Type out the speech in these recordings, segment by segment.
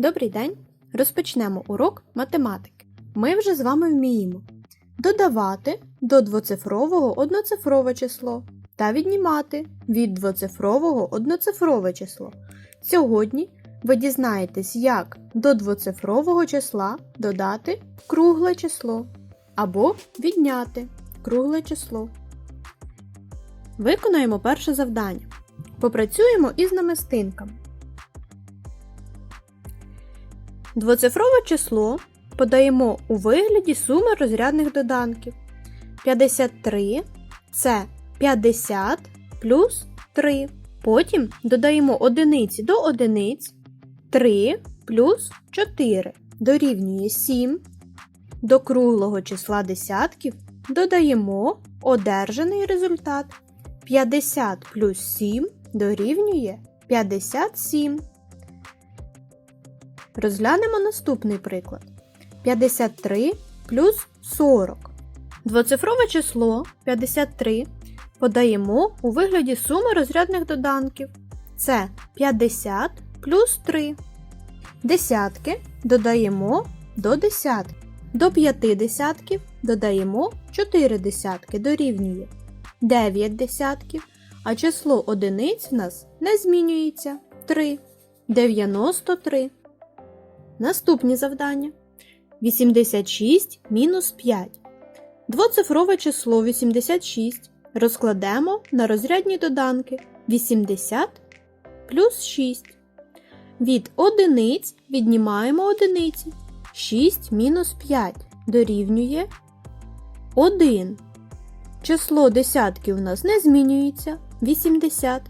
Добрий день! Розпочнемо урок математики. Ми вже з вами вміємо додавати до двоцифрового одноцифрове число та віднімати від двоцифрового одноцифрове число. Сьогодні ви дізнаєтесь, як до двоцифрового числа додати кругле число або відняти кругле число. Виконаємо перше завдання. Попрацюємо із намистинками. Двоцифрове число подаємо у вигляді суми розрядних доданків. 53 це 50 плюс 3. Потім додаємо одиниці до одиниць. 3 плюс 4 дорівнює 7. До круглого числа десятків додаємо одержаний результат. 50 плюс 7 дорівнює 57. Розглянемо наступний приклад. 53 плюс 40. Двоцифрове число 53 подаємо у вигляді суми розрядних доданків. Це 50 плюс 3. Десятки додаємо до десятки. До п'яти десятків додаємо 4 десятки дорівнює 9 десятків, а число одиниць в нас не змінюється 3. 93. Наступні завдання. 86 мінус 5. Двоцифрове число 86 розкладемо на розрядні доданки 80 плюс 6. Від одиниць віднімаємо одиниці. 6 мінус 5 дорівнює 1. Число десятків у нас не змінюється 80.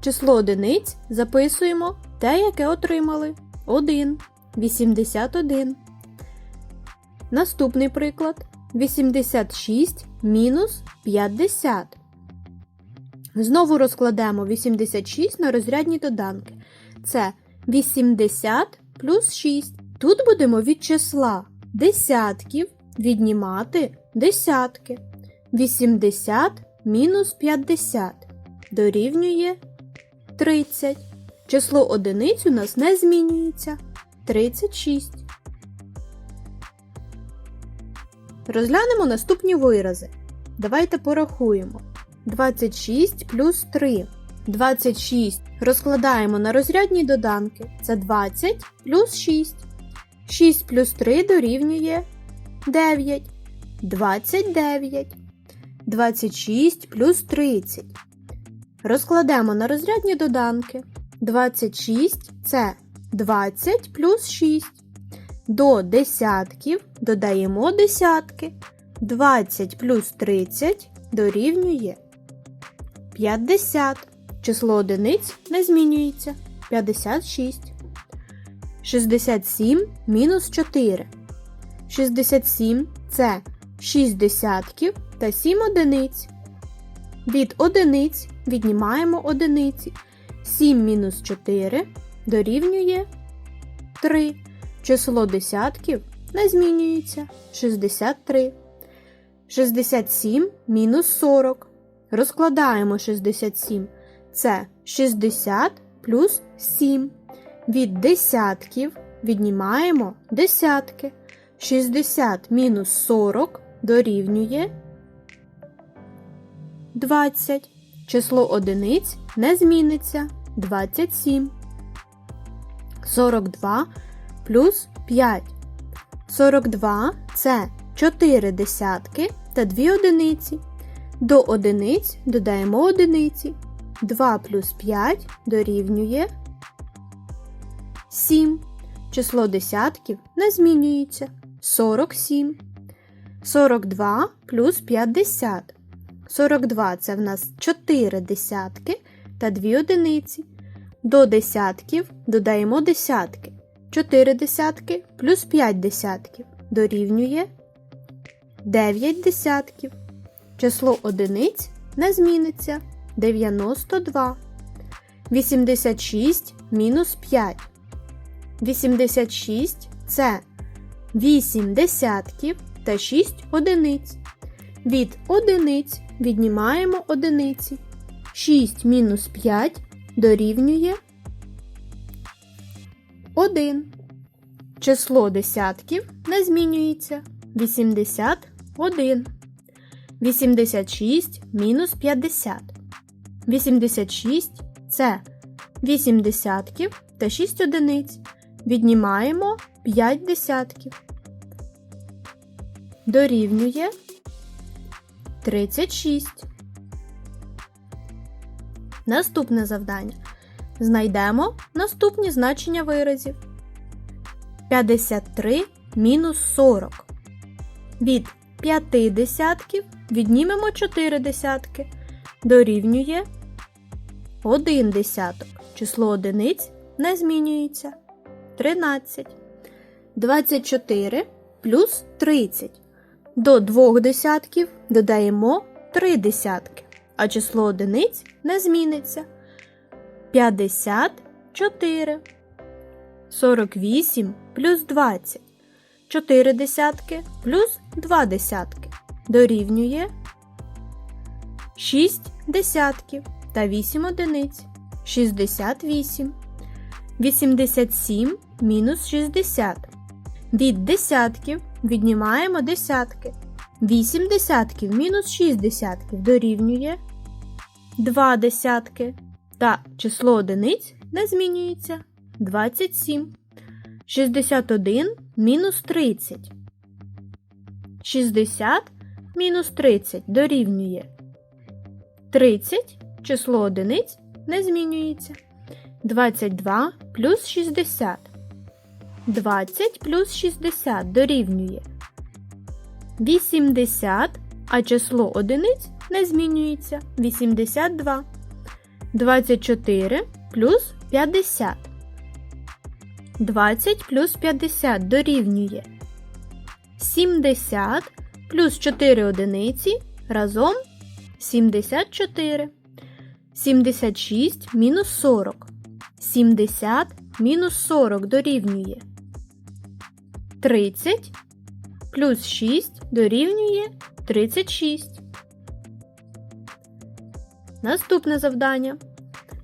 Число одиниць записуємо те, яке отримали 1. 81. Наступний приклад 86 мінус 50. Знову розкладемо 86 на розрядні доданки. Це 80 плюс 6. Тут будемо від числа десятків віднімати десятки. 80 мінус 50 дорівнює 30. Число одиниць у нас не змінюється. 36. Розглянемо наступні вирази. Давайте порахуємо. 26 плюс 3. 26 розкладаємо на розрядні доданки. Це 20 плюс 6. 6 плюс 3 дорівнює 9. 29. 26 плюс 30. Розкладемо на розрядні доданки. 26 це 20 плюс 6. До десятків додаємо десятки. 20 плюс 30 дорівнює 50. Число одиниць не змінюється. 56. 67 мінус 4. 67 це 6 десятків та 7 одиниць. Від одиниць віднімаємо одиниці. 7 мінус 4 дорівнює 3. Число десятків не змінюється 63. 67 мінус 40. Розкладаємо 67. Це 60 плюс 7. Від десятків віднімаємо десятки. 60 мінус 40 дорівнює 20. Число одиниць не зміниться 27. 42 плюс 5. 42 це 4 десятки та 2 одиниці. До одиниць додаємо одиниці. 2 плюс 5 дорівнює 7. Число десятків не змінюється 47. 42 плюс 50. 42 це в нас 4 десятки та 2 одиниці. До десятків додаємо десятки. 4 десятки плюс 5 десятків дорівнює 9 десятків. Число одиниць не зміниться 92. 86 мінус 5. 86 це 8 десятків та 6 одиниць. Від одиниць віднімаємо одиниці. 6 мінус 5 дорівнює 1. Число десятків не змінюється. 81. 86 мінус 50. 86 це 8 десятків та 6 одиниць. Віднімаємо 5 десятків. Дорівнює 36. Наступне завдання. Знайдемо наступні значення виразів. 53 мінус 40. Від 5 десятків віднімемо 4 десятки. Дорівнює 1 десяток. Число одиниць не змінюється. 13. 24 плюс 30. До 2 десятків додаємо 3 десятки, а число одиниць не зміниться. 54. 48 плюс 20. 4 десятки плюс 2 десятки. Дорівнює 6 десятків та 8 одиниць. 68. 87 мінус 60. Від десятків віднімаємо десятки. 8 десятків мінус 6 десятків дорівнює 2 десятки. Та число одиниць не змінюється 27. 61 мінус 30. 60 мінус 30 дорівнює 30. Число одиниць не змінюється. 22 плюс 60. 20 плюс 60 дорівнює 80, а число одиниць не змінюється 82. 24 плюс 50. 20 плюс 50 дорівнює 70 плюс 4 одиниці разом 74. 76 мінус 40. 70 мінус 40 дорівнює 30 плюс 6 дорівнює 36. Наступне завдання.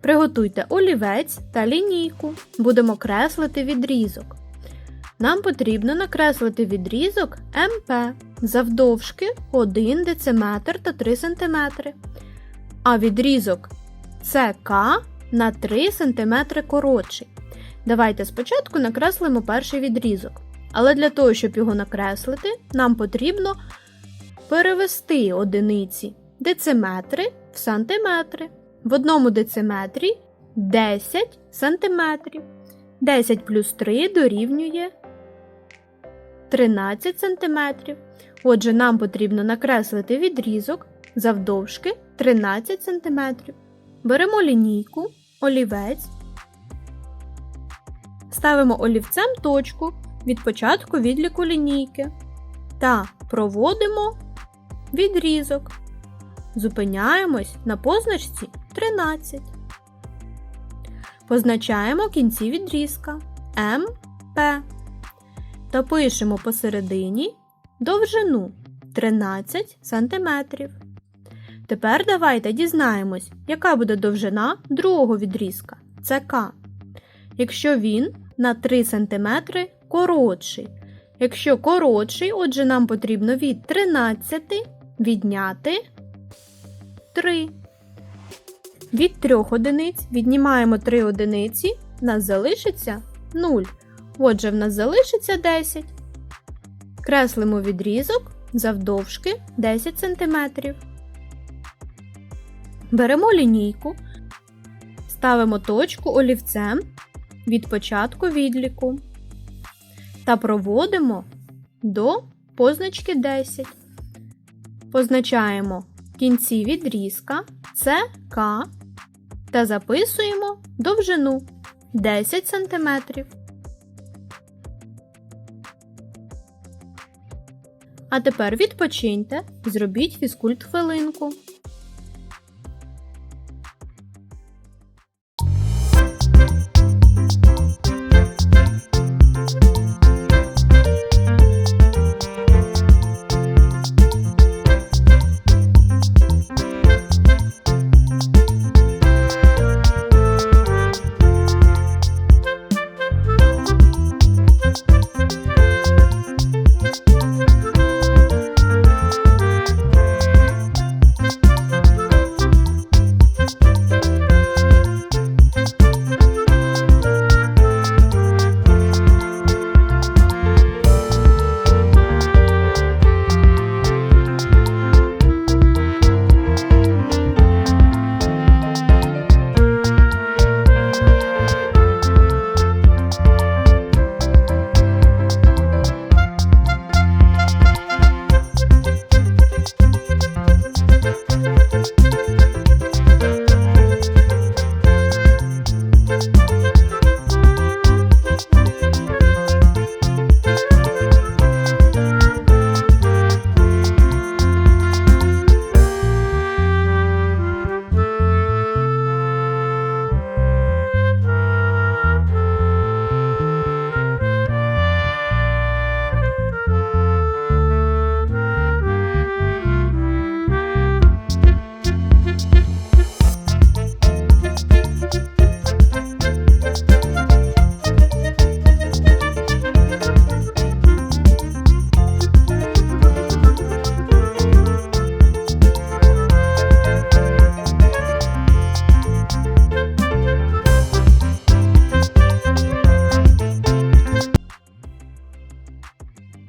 Приготуйте олівець та лінійку. Будемо креслити відрізок. Нам потрібно накреслити відрізок МП завдовжки 1 дециметр та 3 см. А відрізок ЦК на 3 см коротший. Давайте спочатку накреслимо перший відрізок. Але для того, щоб його накреслити, нам потрібно перевести одиниці дециметри в сантиметри. В одному дециметрі 10 сантиметрів. 10 плюс 3 дорівнює 13 сантиметрів. Отже, нам потрібно накреслити відрізок завдовжки 13 сантиметрів. Беремо лінійку, олівець, ставимо олівцем точку від початку відліку лінійки та проводимо відрізок. Зупиняємось на позначці 13. Позначаємо кінці відрізка МП та пишемо посередині довжину 13 см. Тепер давайте дізнаємось, яка буде довжина другого відрізка ЦК. Якщо він на 3 см коротший. Якщо коротший, отже, нам потрібно від 13 відняти 3. Від 3 одиниць віднімаємо 3 одиниці, нас залишиться 0. Отже, в нас залишиться 10. Креслимо відрізок завдовжки 10 см. Беремо лінійку, ставимо точку олівцем від початку відліку та проводимо до позначки 10. Позначаємо кінці відрізка ЦК та записуємо довжину 10 см. А тепер відпочиньте зробіть фізкульт хвилинку.